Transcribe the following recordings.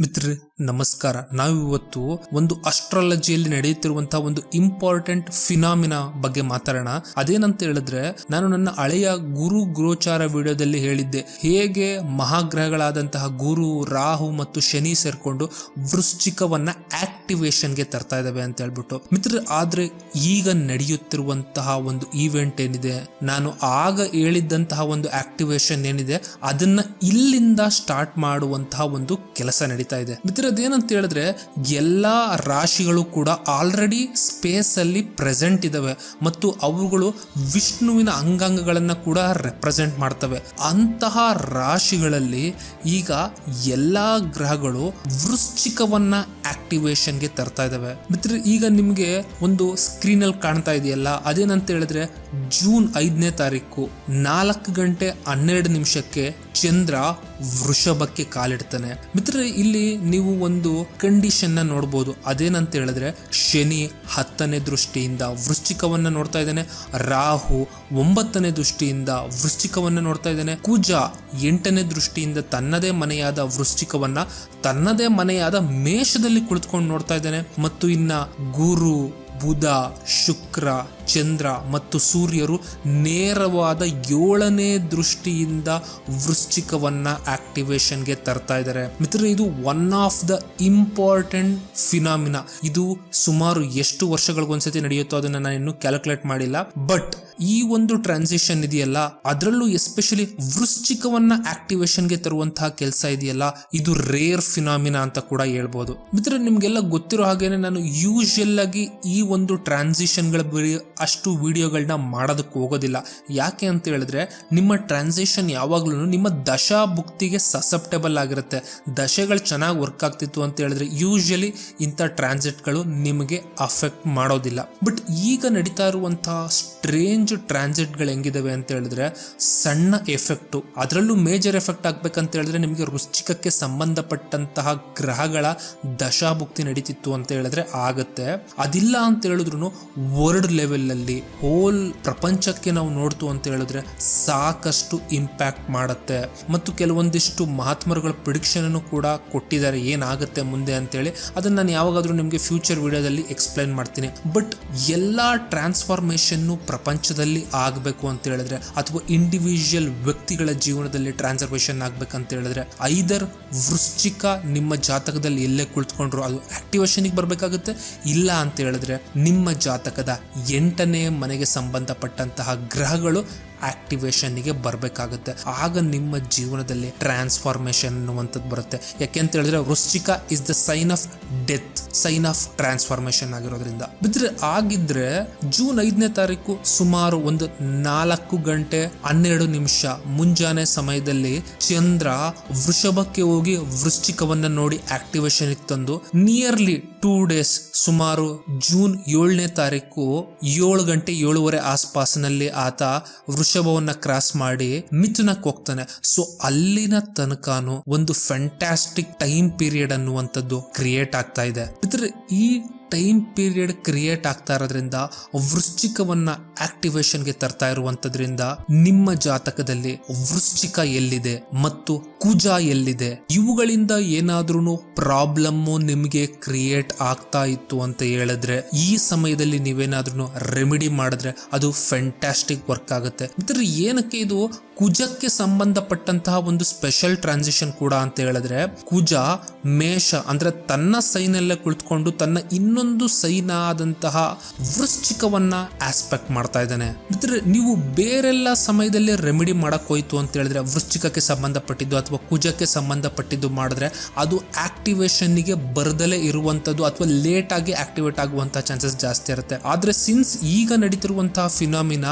ಮಿತ್ರರೇ, ನಮಸ್ಕಾರ. ನಾವಿವತ್ತು ಒಂದು ಅಸ್ಟ್ರಾಲಜಿಯಲ್ಲಿ ನಡೆಯುತ್ತಿರುವಂತಹ ಒಂದು ಇಂಪಾರ್ಟೆಂಟ್ ಫಿನಾಮಿನ ಬಗ್ಗೆ ಮಾತಾಡೋಣ. ಅದೇನಂತ ಹೇಳಿದ್ರೆ, ನಾನು ನನ್ನ ಹಳೆಯ ಗುರು ಗ್ರೋಚಾರ ವಿಡಿಯೋದಲ್ಲಿ ಹೇಳಿದ್ದೆ. ಹೇಗೆ ಮಹಾಗ್ರಹಗಳಾದಂತಹ ಗುರು, ರಾಹು ಮತ್ತು ಶನಿ ಸೇರ್ಕೊಂಡು ವೃಶ್ಚಿಕವನ್ನ ಆಕ್ಟಿವೇಶನ್ಗೆ ತರ್ತಾ ಇದ್ದಾವೆ ಅಂತ ಹೇಳ್ಬಿಟ್ಟು. ಮಿತ್ರ ಆದ್ರೆ ಈಗ ನಡೆಯುತ್ತಿರುವಂತಹ ಒಂದು ಈವೆಂಟ್ ಏನಿದೆ, ನಾನು ಆಗ ಹೇಳಿದ್ದಂತಹ ಒಂದು ಆಕ್ಟಿವೇಶನ್ ಏನಿದೆ, ಅದನ್ನ ಇಲ್ಲಿಂದ ಸ್ಟಾರ್ಟ್ ಮಾಡುವಂತಹ ಒಂದು ಕೆಲಸ ನಡೀತಾ ಇದೆ. ಮಿತ್ರ ಏನಂತ ಹೇಳಿದ್ರೆ, ಎಲ್ಲಾ ರಾಶಿಗಳು ಕೂಡ ಆಲ್ರೆಡಿ ಸ್ಪೇಸ್ ಅಲ್ಲಿ ಪ್ರೆಸೆಂಟ್ ಇದಾವೆ ಮತ್ತು ಅವುಗಳು ವಿಷ್ಣುವಿನ ಅಂಗಾಂಗಗಳನ್ನ ಕೂಡ ರೆಪ್ರೆಸೆಂಟ್ ಮಾಡ್ತವೆ. ಅಂತಹ ರಾಶಿಗಳಲ್ಲಿ ಈಗ ಎಲ್ಲಾ ಗ್ರಹಗಳು ವೃಶ್ಚಿಕವನ್ನ ಆಕ್ಟಿವೇಶನ್ಗೆ ತರ್ತಾ ಇದಾವೆ. ಮಿತ್ರ ಈಗ ನಿಮಗೆ ಒಂದು ಸ್ಕ್ರೀನ್ ಅಲ್ಲಿ ಕಾಣ್ತಾ ಇದೆಯಲ್ಲ, ಅದೇನಂತ ಹೇಳಿದ್ರೆ, ಜೂನ್ ಐದನೇ ತಾರೀಕು ನಾಲ್ಕು ಗಂಟೆ ಹನ್ನೆರಡು ನಿಮಿಷಕ್ಕೆ ಚಂದ್ರ ವೃಷಭಕ್ಕೆ ಕಾಲಿಡ್ತಾನೆ. ಮಿತ್ರ ಇಲ್ಲಿ ನೀವು ಒಂದು ಕಂಡೀಷನ್ನ ನೋಡ್ಬೋದು. ಅದೇನಂತ ಹೇಳಿದ್ರೆ, ಶನಿ ಹತ್ತನೇ ದೃಷ್ಟಿಯಿಂದ ವೃಶ್ಚಿಕವನ್ನ ನೋಡ್ತಾ ಇದ್ದಾನೆ. ರಾಹು ಒಂಬತ್ತನೇ ದೃಷ್ಟಿಯಿಂದ ವೃಶ್ಚಿಕವನ್ನ ನೋಡ್ತಾ ಇದ್ದಾನೆ. ಕುಜ ಎಂಟನೇ ದೃಷ್ಟಿಯಿಂದ ತನ್ನದೇ ಮನೆಯಾದ ವೃಶ್ಚಿಕವನ್ನ ತನ್ನದೇ ಮನೆಯಾದ ಮೇಷದಲ್ಲಿ ಕುಳಿತುಕೊಂಡು ನೋಡ್ತಾ ಇದ್ದಾನೆ. ಮತ್ತು ಇನ್ನ ಗುರು, ಬುಧ, ಶುಕ್ರ ಚಂದ್ರ ಮತ್ತು ಸೂರ್ಯರು ನೇರವಾದ ಏಳನೇ ದೃಷ್ಟಿಯಿಂದ ವೃಶ್ಚಿಕವನ್ನ ಆಕ್ಟಿವೇಶನ್ಗೆ ತರ್ತಾ ಇದ್ದಾರೆ. ಮಿತ್ರ ಇದು one of the important phenomena ಇದು ಸುಮಾರು ಎಷ್ಟು ವರ್ಷಗಳಿಗೊಂದ್ಸತಿ ನಡೆಯುತ್ತೋ ಅದನ್ನ ನಾನು ಇನ್ನೂ ಕ್ಯಾಲ್ಕುಲೇಟ್ ಮಾಡಿಲ್ಲ. ಬಟ್ ಈ ಒಂದು ಟ್ರಾನ್ಸಿಷನ್ ಇದೆಯಲ್ಲ? ಅದರಲ್ಲೂ ಎಸ್ಪೆಷಲಿ ವೃಶ್ಚಿಕವನ್ನ ಆಕ್ಟಿವೇಶನ್ಗೆ ತರುವಂತಹ ಕೆಲಸ ಇದೆಯಲ್ಲ? ಇದು ರೇರ್ ಫಿನಾಮಿನಾ ಅಂತ ಕೂಡ ಹೇಳ್ಬೋದು. ಮಿತ್ರ ನಿಮ್ಗೆಲ್ಲ ಗೊತ್ತಿರೋ ಹಾಗೇನೆ ನಾನು ಯೂಶಲ್ ಆಗಿ ಈ ಒಂದು ಟ್ರಾನ್ಸಿಷನ್ಗಳ ಬಳಿ ಅಷ್ಟು ವಿಡಿಯೋಗಳನ್ನ ಮಾಡೋದಕ್ಕೆ ಹೋಗೋದಿಲ್ಲ. ಯಾಕೆ ಅಂತ ಹೇಳಿದ್ರೆ, ನಿಮ್ಮ ಟ್ರಾನ್ಸಿಷನ್ ಯಾವಾಗ್ಲೂ ನಿಮ್ಮ ದಶಾ ಭುಕ್ತಿಗೆ ಸಸೆಪ್ಟೇಬಲ್ ಆಗಿರುತ್ತೆ. ದಶೆಗಳು ಚೆನ್ನಾಗಿ ವರ್ಕ್ ಆಗ್ತಿತ್ತು ಅಂತ ಹೇಳಿದ್ರೆ ಯೂಶಲಿ ಇಂಥ ಟ್ರಾನ್ಸಿಟ್ಗಳು ನಿಮಗೆ ಅಫೆಕ್ಟ್ ಮಾಡೋದಿಲ್ಲ. ಬಟ್ ಈಗ ನಡೀತಾ ಇರುವಂತಹ ಸ್ಟ್ರೇಂಜ್ ಟ್ರಾನ್ಸಿಟ್ಗಳು ಹೆಂಗಿದಾವೆ ಅಂತ ಹೇಳಿದ್ರೆ ಸಣ್ಣ ಎಫೆಕ್ಟು. ಅದರಲ್ಲೂ ಮೇಜರ್ ಎಫೆಕ್ಟ್ ಆಗ್ಬೇಕಂತ ಹೇಳಿದ್ರೆ ನಿಮಗೆ ವೃಶ್ಚಿಕಕ್ಕೆ ಸಂಬಂಧಪಟ್ಟಂತಹ ಗ್ರಹಗಳ ದಶಾಭುಕ್ತಿ ನಡೀತಿತ್ತು ಅಂತ ಹೇಳಿದ್ರೆ ಆಗತ್ತೆ. ಅದಿಲ್ಲ ಅಂತ ಹೇಳಿದ್ರು ವರ್ಲ್ಡ್ ಲೆವೆಲಲ್ಲಿ ಹೋಲ್ ಪ್ರಪಂಚಕ್ಕೆ ನಾವು ನೋಡ್ತು ಅಂತ ಹೇಳಿದ್ರೆ ಸಾಕಷ್ಟು ಇಂಪ್ಯಾಕ್ಟ್ ಮಾಡುತ್ತೆ. ಮತ್ತು ಕೆಲವೊಂದಿಷ್ಟು ಮಹಾತ್ಮರುಗಳ ಪ್ರಿಡಿಕ್ಷನ್ ಅನ್ನು ಕೂಡ ಕೊಟ್ಟಿದ್ದಾರೆ, ಏನಾಗುತ್ತೆ ಮುಂದೆ ಅಂತೇಳಿ ಅದನ್ನ ನಾನು ಯಾವಾಗಾದ್ರೂ ನಿಮಗೆ ಫ್ಯೂಚರ್ ವಿಡಿಯೋದಲ್ಲಿ ಎಕ್ಸ್ಪ್ಲೈನ್ ಮಾಡ್ತೀನಿ. ಬಟ್ ಎಲ್ಲಾ ಟ್ರಾನ್ಸ್ಫಾರ್ಮೇಶನ್ ಪ್ರಪಂಚದಲ್ಲಿ ಆಗಬೇಕು ಅಂತ ಹೇಳಿದ್ರೆ, ಅಥವಾ ಇಂಡಿವಿಜುವಲ್ ವ್ಯಕ್ತಿಗಳ ಜೀವನದಲ್ಲಿ ಟ್ರಾನ್ಸ್ಫರ್ಮೇಶನ್ ಆಗ್ಬೇಕಂತ ಹೇಳಿದ್ರೆ ಐದರ್ ವೃಶ್ಚಿಕ ನಿಮ್ಮ ಜಾತಕದಲ್ಲಿ ಎಲ್ಲೇ ಕುಳಿತುಕೊಂಡ್ರು ಅದು ಆಕ್ಟಿವೇಶನ್ಗೆ ಬರಬೇಕಾಗುತ್ತೆ, ಇಲ್ಲ ಅಂತ ಹೇಳಿದ್ರೆ ನಿಮ್ಮ ಜಾತಕದ ಎಂಟನೇ ಮನೆಗೆ ಸಂಬಂಧಪಟ್ಟಂತಹ ಗ್ರಹಗಳು ಆಕ್ಟಿವೇಶನ್ಗೆ ಬರಬೇಕಾಗುತ್ತೆ. ಆಗ ನಿಮ್ಮ ಜೀವನದಲ್ಲಿ ಟ್ರಾನ್ಸ್ಫಾರ್ಮೇಶನ್ ಅನ್ನುವಂಥದ್ದು ಬರುತ್ತೆ. ಯಾಕೆ ಅಂತ ಹೇಳಿದ್ರೆ ವೃಶ್ಚಿಕ is the sign of death sign of transformation ಆಗಿರೋದ್ರಿಂದ. ಬಿದ್ರೆ ಆಗಿದ್ರೆ ಜೂನ್ ಐದನೇ ತಾರೀಕು ಸುಮಾರು ಒಂದು ನಾಲ್ಕು ಗಂಟೆ ಹನ್ನೆರಡು ನಿಮಿಷ ಮುಂಜಾನೆ ಸಮಯದಲ್ಲಿ ಚಂದ್ರ ವೃಷಭಕ್ಕೆ ಹೋಗಿ ವೃಶ್ಚಿಕವನ್ನ ನೋಡಿ ಆಕ್ಟಿವೇಶನ್ ತಂದು ನಿಯರ್ಲಿ ಟೂ ಡೇಸ್ ಸುಮಾರು ಜೂನ್ ಏಳನೇ ತಾರೀಕು ಏಳು ಗಂಟೆ ಏಳುವರೆ ಆಸ್ಪಾಸಿನಲ್ಲಿ ಆತ ವೃಷಭವನ್ನ ಕ್ರಾಸ್ ಮಾಡಿ ಮಿಥುನಕ್ಕೆ ಹೋಗ್ತಾನೆ. ಸೊ ಅಲ್ಲಿನ ತನಕನು ಒಂದು ಫ್ಯಾಂಟಾಸ್ಟಿಕ್ ಟೈಮ್ ಪೀರಿಯಡ್ ಅನ್ನುವಂಥದ್ದು ಕ್ರಿಯೇಟ್ ಆಗ್ತಾ ಇದೆ. ಮಿತ್ರರೇ, ಈ ಟೈಮ್ ಪೀರಿಯಡ್ ಕ್ರಿಯೇಟ್ ಆಗ್ತಾ ಇರೋದ್ರಿಂದ ವೃಶ್ಚಿಕವನ್ನ ಆಕ್ಟಿವೇಶನ್ಗೆ ತರ್ತಾ ಇರುವಂತದ್ರಿಂದ ನಿಮ್ಮ ಜಾತಕದಲ್ಲಿ ವೃಶ್ಚಿಕ ಎಲ್ಲಿದೆ ಮತ್ತು ಕುಜ ಎಲ್ಲಿದೆ? ಇವುಗಳಿಂದ ಏನಾದ್ರೂ ಪ್ರಾಬ್ಲಮ್ ನಿಮಗೆ ಕ್ರಿಯೇಟ್ ಆಗ್ತಾ ಇತ್ತು ಅಂತ ಹೇಳಿದ್ರೆ, ಈ ಸಮಯದಲ್ಲಿ ನೀವೇನಾದ್ರೂ ರೆಮಿಡಿ ಮಾಡಿದ್ರೆ ಅದು ಫ್ಯಾಂಟಾಸ್ಟಿಕ್ ವರ್ಕ್ ಆಗುತ್ತೆ. ಇದ್ರ ಏನಕ್ಕೆ ಇದು ಕುಜಕ್ಕೆ ಸಂಬಂಧಪಟ್ಟಂತಹ ಒಂದು ಸ್ಪೆಷಲ್ ಟ್ರಾನ್ಸಿಷನ್ ಕೂಡ ಅಂತ ಹೇಳಿದ್ರೆ, ಕುಜ, ಮೇಷ, ಅಂದ್ರೆ ತನ್ನ ಸೈನಲ್ಲೇ ಕುಳಿತುಕೊಂಡು ತನ್ನ ಇನ್ನೊಂದು ಸೈನ್ ಆದಂತಹ ವೃಶ್ಚಿಕವನ್ನ ಆಸ್ಪೆಕ್ಟ್ ಮಾಡ್ತಾ ಇದ್ದಾನೆ. ಮಿತ್ರ ನೀವು ಬೇರೆಲ್ಲ ಸಮಯದಲ್ಲಿ ರೆಮಿಡಿ ಮಾಡಕ್ ಹೋಯ್ತು ಅಂತ ಹೇಳಿದ್ರೆ ವೃಶ್ಚಿಕಕ್ಕೆ ಸಂಬಂಧಪಟ್ಟಿದ್ದು ಅಥವಾ ಕುಜಕ್ಕೆ ಸಂಬಂಧಪಟ್ಟಿದ್ದು ಮಾಡಿದ್ರೆ ಅದು ಆಕ್ಟಿವೇಶನ್ಗೆ ಬರ್ದಲೇ ಇರುವಂತದ್ದು ಅಥವಾ ಲೇಟ್ ಆಗಿ ಆಕ್ಟಿವೇಟ್ ಆಗುವಂತಹ ಚಾನ್ಸಸ್ ಜಾಸ್ತಿ ಇರುತ್ತೆ. ಆದ್ರೆ ಸಿನ್ಸ್ ಈಗ ನಡೀತಿರುವಂತಹ ಫಿನಾಮಿನ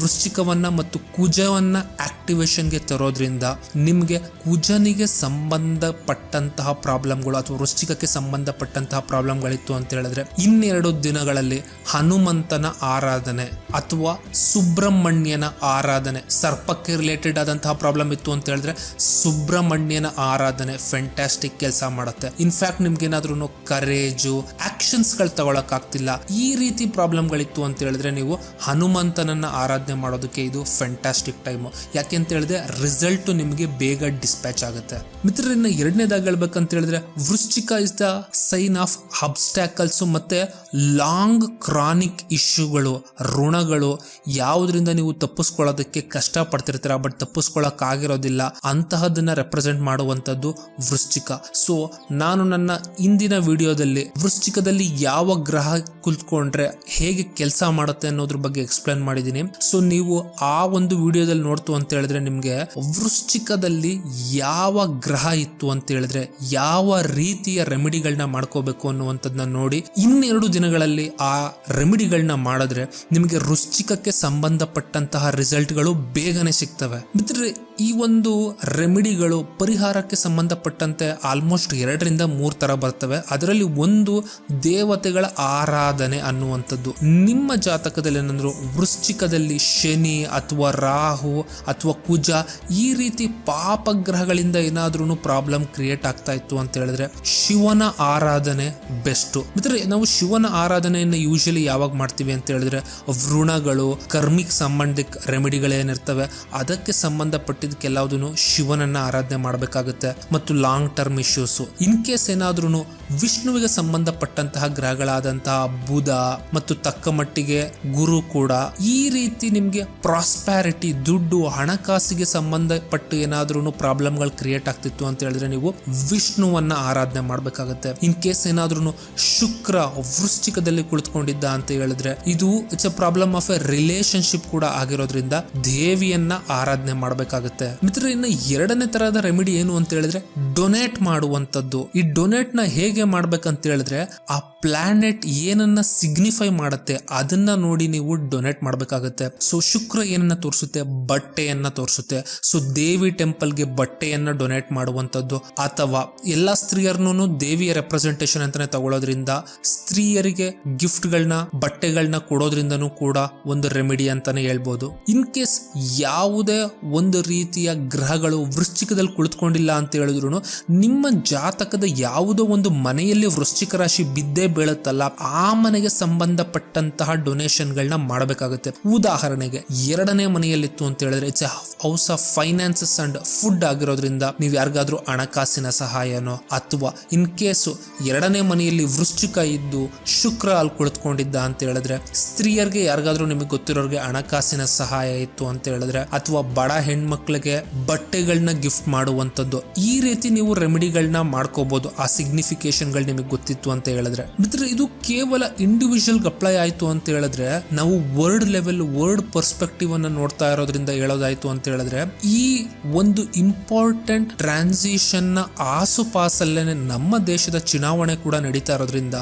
ವೃಶ್ಚಿಕವನ್ನ ಮತ್ತು ಕುಜವನ್ನ ಆಕ್ಟಿವೇಶನ್ಗೆ ತರೋದ್ರಿಂದ ನಿಮಗೆ ಕುಜನಿಗೆ ಸಂಬಂಧಪಟ್ಟಂತಹ ಪ್ರಾಬ್ಲಮ್ಗಳು ಅಥವಾ ವೃಶ್ಚಿಕಕ್ಕೆ ಸಂಬಂಧಪಟ್ಟಂತಹ ಪ್ರಾಬ್ಲಮ್ಗಳಿತ್ತು ಅಂತ ಹೇಳಿದ್ರೆ ಹೇಳಿದ್ರೆ, ಇನ್ನೆರಡು ದಿನಗಳಲ್ಲಿ ಹನುಮಂತನ ಆರಾಧನೆ ಅಥವಾ ಸುಬ್ರಹ್ಮಣ್ಯನ ಆರಾಧನೆ, ಸರ್ಪಕ್ಕೆ ರಿಲೇಟೆಡ್ ಆದಂತಹ ಪ್ರಾಬ್ಲಮ್ ಇತ್ತು ಅಂತ ಹೇಳಿದ್ರೆ, ಸುಬ್ರಹ್ಮಣ್ಯನ ಆರಾಧನೆ ಫೆಂಟಾಸ್ಟಿಕ್ ಕೆಲಸ ಮಾಡುತ್ತೆ. ಇನ್ಫ್ಯಾಕ್ಟ್ ನಿಮ್ಗೆ ಏನಾದ್ರೂ ಕರೇಜು ಆಕ್ಷನ್ಸ್ಗಳು ತಗೊಳಕ್ ಆಗ್ತಿಲ್ಲ ಈ ರೀತಿ ಪ್ರಾಬ್ಲಮ್ ಗಳಿತ್ತು ಅಂತ ಹೇಳಿದ್ರೆ, ನೀವು ಹನುಮಂತನನ್ನ ಆರಾಧನೆ ಮಾಡೋದಕ್ಕೆ ಇದು ಫ್ಯಾಂಟಾಸ್ಟಿಕ್ ಟೈಮ್ ಯಾಕೆ ಅಂತ ಹೇಳಿದ್ರೆ ರಿಸಲ್ಟ್ ನಿಮಗೆ ಬೇಗ ಡಿಸ್ಪ್ಯಾಚ್ ಆಗುತ್ತೆ. ಮಿತ್ರರನ್ನ ಎರಡನೇದಾಗಿ ಹೇಳ್ಬೇಕಂತ ಹೇಳಿದ್ರೆ, Vrishchika is the sign of obstacles ಮತ್ತೆ ಲಾಂಗ್ ಕ್ರಾನಿಕ್ ಇಶ್ಯೂಗಳು, ಋಣಗಳು ಯಾವುದರಿಂದ ನೀವು ತಪ್ಪಿಸ್ಕೊಳ್ಳೋದಕ್ಕೆ ಕಷ್ಟ ಪಡ್ತಿರ್ತೀರ ಬಟ್ ತಪ್ಪಿಸ್ಕೊಳ್ಳೋಕ್ಕಾಗಿರೋದಿಲ್ಲ. ಅಂತಹದನ್ನ ರೆಪ್ರೆಸೆಂಟ್ ಮಾಡುವಂಥದ್ದು ವೃಶ್ಚಿಕ. ಸೊ ನಾನು ನನ್ನ ಇಂದಿನ ವಿಡಿಯೋದಲ್ಲಿ ವೃಶ್ಚಿಕದಲ್ಲಿ ಯಾವ ಗ್ರಹ ಕುಳಿತುಕೊಂಡ್ರೆ ಹೇಗೆ ಕೆಲಸ ಮಾಡುತ್ತೆ ಅನ್ನೋದ್ರ ಬಗ್ಗೆ ಎಕ್ಸ್ಪ್ಲೇನ್ ಮಾಡಿದ್ದೀನಿ. ಸೊ ನೀವು ಆ ಒಂದು ವಿಡಿಯೋದಲ್ಲಿ ನೋಡ್ತು ಅಂತ ಹೇಳಿದ್ರೆ ನಿಮಗೆ ವೃಶ್ಚಿಕದಲ್ಲಿ ಯಾವ ಗ್ರಹ ಇತ್ತು ಅಂತ ಹೇಳಿದ್ರೆ ಯಾವ ರೀತಿಯ ರೆಮಿಡಿಗಳನ್ನ ಮಾಡ್ಕೋಬೇಕು ಅನ್ನುವಂಥದ್ದನ್ನ ನೋಡಿ ಇನ್ನೆರಡು ದಿನಗಳಲ್ಲಿ ಆ ರೆಮಿಡಿಗಳನ್ನ ಮಾಡಿದ್ರೆ ನಿಮಗೆ ರುಚಿಕಕ್ಕೆ ಸಂಬಂಧಪಟ್ಟಂತಹ ರಿಸಲ್ಟ್ಗಳು ಬೇಗನೆ ಸಿಗ್ತವೆ. ಮಿತ್ರರೆ ಈ ಒಂದು ರೆಮಿಡಿಗಳು ಪರಿಹಾರಕ್ಕೆ ಸಂಬಂಧಪಟ್ಟಂತೆ ಆಲ್ಮೋಸ್ಟ್ ಎರಡರಿಂದ ಮೂರು ಥರ ಬರ್ತವೆ. ಅದರಲ್ಲಿ ಒಂದು ದೇವತೆಗಳ ಆರಾಧನೆ ಅನ್ನುವಂಥದ್ದು. ನಿಮ್ಮ ಜಾತಕದಲ್ಲಿ ಏನಂದ್ರು ವೃಶ್ಚಿಕದಲ್ಲಿ ಶನಿ ಅಥವಾ ರಾಹು ಅಥವಾ ಕುಜ ಈ ರೀತಿ ಪಾಪಗ್ರಹಗಳಿಂದ ಏನಾದ್ರೂ ಪ್ರಾಬ್ಲಮ್ ಕ್ರಿಯೇಟ್ ಆಗ್ತಾ ಇತ್ತು ಅಂತ ಹೇಳಿದ್ರೆ ಶಿವನ ಆರಾಧನೆ ಬೆಸ್ಟ್ ಮಿತ್ರ ನಾವು ಶಿವನ ಆರಾಧನೆಯನ್ನು ಯೂಶಲಿ ಯಾವಾಗ ಮಾಡ್ತೀವಿ ಅಂತ ಹೇಳಿದ್ರೆ ವೃಣಗಳು, ಕರ್ಮಿಕ್ ಸಂಬಂಧಿಕ ರೆಮಿಡಿಗಳೇನಿರ್ತವೆ ಅದಕ್ಕೆ ಸಂಬಂಧಪಟ್ಟಿದ್ದ ಕೆಲವುದನ್ನು ಶಿವನನ್ನ ಆರಾಧನೆ ಮಾಡಬೇಕಾಗುತ್ತೆ ಮತ್ತು long term issues in case ಏನಾದ್ರೂ ವಿಷ್ಣುವಿಗೆ ಸಂಬಂಧಪಟ್ಟಂತಹ ಗ್ರಹಗಳಾದಂತಹ ಬುಧ ಮತ್ತು ತಕ್ಕ ಮಟ್ಟಿಗೆ ಗುರು ಕೂಡ ಈ ರೀತಿ ನಿಮ್ಗೆ ಪ್ರಾಸ್ಪ್ಯಾರಿಟಿ ದುಡ್ಡು, ಹಣಕಾಸಿಗೆ ಸಂಬಂಧಪಟ್ಟು ಏನಾದ್ರೂ ಪ್ರಾಬ್ಲಮ್ಗಳು ಕ್ರಿಯೇಟ್ ಆಗ್ತಿತ್ತು ಅಂತ ಹೇಳಿದ್ರೆ ನೀವು ವಿಷ್ಣುವನ್ನ ಆರಾಧನೆ ಮಾಡಬೇಕಾಗುತ್ತೆ. ಇನ್ ಕೇಸ್ ಏನಾದ್ರೂ ಶುಕ್ರ ವೃಶ್ಚಿಕದಲ್ಲಿ ಕುಳಿತುಕೊಂಡಿದ್ದ ಅಂತ ಹೇಳಿದ್ರೆ ಇದು it's a problem of a relationship ಕೂಡ ಆಗಿರೋದ್ರಿಂದ ದೇವಿಯನ್ನ ಆರಾಧನೆ ಮಾಡಬೇಕಾಗುತ್ತೆ. ಮಿತ್ರ ಇನ್ನು ಎರಡನೇ ತರಹದ ರೆಮಿಡಿ ಏನು ಅಂತ ಹೇಳಿದ್ರೆ ಡೊನೇಟ್ ಮಾಡುವಂತದ್ದು ಈ ಡೊನೇಟ್ನ ಹೇಗೆ ಮಾಡ್ಬೇಕಂತ ಹೇಳಿದ್ರೆ, ಆ ಪ್ಲಾನೆಟ್ ಏನನ್ನ ಸಿಗ್ನಿಫೈ ಮಾಡುತ್ತೆ, ಅದನ್ನ ನೋಡಿ ನೀವು ಡೊನೇಟ್ ಮಾಡಬೇಕಾಗುತ್ತೆ. ಸೊ ಶುಕ್ರ ಏನನ್ನ ತೋರಿಸುತ್ತೆ? ಬಟ್ಟೆಯನ್ನ ತೋರಿಸುತ್ತೆ. ಸೊ ದೇವಿ ಟೆಂಪಲ್ಗೆ ಬಟ್ಟೆಯನ್ನ ಡೊನೇಟ್ ಮಾಡುವಂತದ್ದು ಅಥವಾ ಎಲ್ಲಾ ಸ್ತ್ರೀಯರ್ನು ದೇವಿಯ ರೆಪ್ರೆಸೆಂಟೇಷನ್ ಅಂತಾನೆ ತಗೊಳ್ಳೋದ್ರಿಂದ ಸ್ತ್ರೀಯರಿಗೆ ಗಿಫ್ಟ್ಗಳನ್ನ ಬಟ್ಟೆಗಳನ್ನ ಕೊಡೋದ್ರಿಂದನೂ ಕೂಡ ಒಂದು ರೆಮಿಡಿ ಅಂತಾನೆ ಹೇಳ್ಬೋದು. ಇನ್ ಕೇಸ್ ಯಾವುದೇ ಒಂದು ರೀತಿಯ ಗ್ರಹಗಳು ವೃಶ್ಚಿಕದಲ್ಲಿ ಕುಳಿತುಕೊಂಡಿಲ್ಲ ಅಂತ ಹೇಳಿದ್ರು ನಿಮ್ಮ ಜಾತಕದ ಯಾವುದೋ ಒಂದು ಮನೆಯಲ್ಲಿ ವೃಶ್ಚಿಕ ರಾಶಿ ಬಿದ್ದೇ ಬೀಳುತ್ತಲ್ಲ. ಆ ಮನೆಗೆ ಸಂಬಂಧಪಟ್ಟಂತಹ ಡೊನೇಷನ್ಗಳನ್ನ ಮಾಡಬೇಕಾಗುತ್ತೆ. ಉದಾಹರಣೆಗೆ, ಎರಡನೇ ಮನೆಯಲ್ಲಿತ್ತು ಅಂತ ಹೇಳಿದ್ರೆ it's house of finances and food ಆಗಿರೋದ್ರಿಂದ ನೀವು ಯಾರಿಗಾದ್ರೂ ಹಣಕಾಸಿನ ಸಹಾಯನೋ ಅಥವಾ ಇನ್ ಕೇಸು ಎರಡನೇ ಮನೆಯಲ್ಲಿ ವೃಶ್ಚಿಕ ಇದ್ದು ಶುಕ್ರ ಅಲ್ಲಿ ಕುಳಿತುಕೊಂಡಿದ್ದ ಅಂತ ಹೇಳಿದ್ರೆ, ಸ್ತ್ರೀಯರಿಗೆ ಯಾರಿಗಾದ್ರೂ ನಿಮಗೆ ಗೊತ್ತಿರೋರಿಗೆ ಹಣಕಾಸಿನ ಸಹಾಯ ಇತ್ತು ಅಂತ ಹೇಳಿದ್ರೆ, ಅಥವಾ ಬಡ ಹೆಣ್ಮಕ್ಳಿಗೆ ಬಟ್ಟೆಗಳನ್ನ ಗಿಫ್ಟ್ ಮಾಡುವಂತದ್ದು ಈ ರೀತಿ ನೀವು ರೆಮಿಡಿಗಳನ್ನ ಮಾಡ್ಕೋಬಹುದು ಆ ಸಿಗ್ನಿಫಿಕೇಶನ್ಗಳು ನಿಮಗೆ ಗೊತ್ತಿತ್ತು ಅಂತ ಹೇಳಿದ್ರೆ. ಮಿತ್ರ ಇದು ಕೇವಲ ಇಂಡಿವಿಜುವಲ್ ಅಪ್ಲೈ ಆಯಿತು ಅಂತ ಹೇಳಿದ್ರೆ, ನಾವು ವರ್ಲ್ಡ್ ಲೆವೆಲ್ ವರ್ಡ್ ಪರ್ಸ್ಪೆಕ್ಟಿವ್ ಅನ್ನ ನೋಡ್ತಾ ಇರೋದ್ರಿಂದ ಹೇಳೋದಾಯ್ತು ಅಂತ ಹೇಳಿದ್ರೆ, ಈ ಒಂದು ಇಂಪಾರ್ಟೆಂಟ್ ಟ್ರಾನ್ಸಿಷನ್ನ ಆಸುಪಾಸಲ್ಲೇನೆ ನಮ್ಮ ದೇಶದ ಚುನಾವಣೆ ಕೂಡ ನಡೀತಾ ಇರೋದ್ರಿಂದ,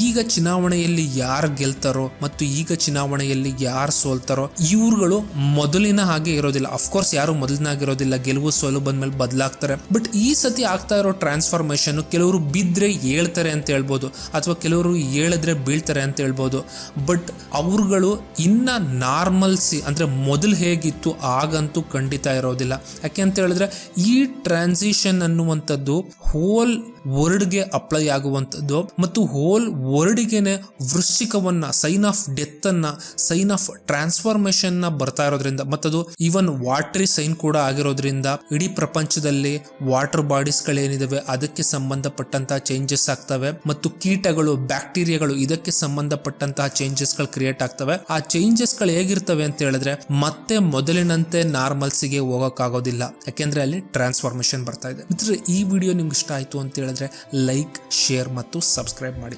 ಈಗ ಚುನಾವಣೆಯಲ್ಲಿ ಯಾರು ಗೆಲ್ತಾರೋ ಮತ್ತು ಈಗ ಚುನಾವಣೆಯಲ್ಲಿ ಯಾರು ಸೋಲ್ತಾರೋ, ಇವ್ರುಗಳು ಮೊದಲಿನ ಹಾಗೆ ಇರೋದಿಲ್ಲ. ಅಫ್ಕೋರ್ಸ್ ಯಾರು ಮೊದಲಿನಾಗಿರೋದಿಲ್ಲ ಗೆಲುವು, ಸೋಲು ಬಂದ್ಮೇಲೆ ಬದಲಾಗ್ತಾರೆ. ಬಟ್ ಈ ಸತಿ ಆಗ್ತಾ ಇರೋ ಟ್ರಾನ್ಸ್ಫಾರ್ಮೇಶನ್ ಕೆಲವರು ಬಿದ್ರೆ ಹೇಳ್ತಾರೆ ಅಂತ ಹೇಳ್ಬೋದು. ಅಥವಾ ಕೆಲವರು ಹೇಳಿದ್ರೆ ಬೀಳ್ತಾರೆ ಅಂತ ಹೇಳ್ಬೋದು. ಬಟ್ ಅವ್ರುಗಳು ಇನ್ನ ನಾರ್ಮಲ್ಸಿ ಅಂದರೆ ಮೊದಲು ಹೇಗಿತ್ತು ಆಗಂತೂ ಖಂಡಿತ ಇರೋದಿಲ್ಲ. ಯಾಕೆ ಅಂತ ಹೇಳಿದ್ರೆ ಈ ಟ್ರಾನ್ಸಿಷನ್ ಅನ್ನುವಂಥದ್ದು ಹೋಲ್ ವರ್ಡ್ಗೆ ಅಪ್ಲೈ ಆಗುವಂಥದ್ದು ಮತ್ತು ಹೋಲ್ ವರ್ಡ್ಗೆನೆ ವೃಶ್ಚಿಕವನ್ನ ಸೈನ್ ಆಫ್ ಡೆತ್ ಅನ್ನ ಸೈನ್ ಆಫ್ ಟ್ರಾನ್ಸ್ಫಾರ್ಮೇಶನ್ನ ಬರ್ತಾ ಇರೋದ್ರಿಂದ, ಮತ್ತದು ಈವನ್ ವಾಟ್ರಿ ಸೈನ್ ಕೂಡ ಆಗಿರೋದ್ರಿಂದ ಇಡೀ ಪ್ರಪಂಚದಲ್ಲಿ ವಾಟರ್ ಬಾಡೀಸ್ ಗಳೇನಿದಾವೆ, ಅದಕ್ಕೆ ಸಂಬಂಧಪಟ್ಟಂತ ಚೇಂಜಸ್ ಆಗ್ತವೆ. ಮತ್ತು ಕೀಟಗಳು ಬ್ಯಾಕ್ಟೀರಿಯಾಗಳು ಇದಕ್ಕೆ ಸಂಬಂಧಪಟ್ಟಂತಹ ಚೇಂಜಸ್ಗಳು ಕ್ರಿಯೇಟ್ ಆಗ್ತವೆ. ಆ ಚೇಂಜಸ್ಗಳು ಹೇಗಿರ್ತವೆ ಅಂತ ಹೇಳಿದ್ರೆ ಮತ್ತೆ ಮೊದಲಿನಂತೆ ನಾರ್ಮಲ್ಸಿಗೆ ಹೋಗೋಕ್ಕಾಗೋದಿಲ್ಲ. ಯಾಕೆಂದ್ರೆ ಅಲ್ಲಿ ಟ್ರಾನ್ಸ್ಫಾರ್ಮೇಶನ್ ಬರ್ತಾ ಇದೆ. ಮಿತ್ರ ಈ ವಿಡಿಯೋ ನಿಮ್ಗೆ ಇಷ್ಟ ಆಯ್ತು ಅಂತ ಹೇಳಿದ್ರೆ ಲೈಕ್ ಶೇರ್ ಮತ್ತು ಸಬ್ಸ್ಕ್ರೈಬ್ ಮಾಡಿ.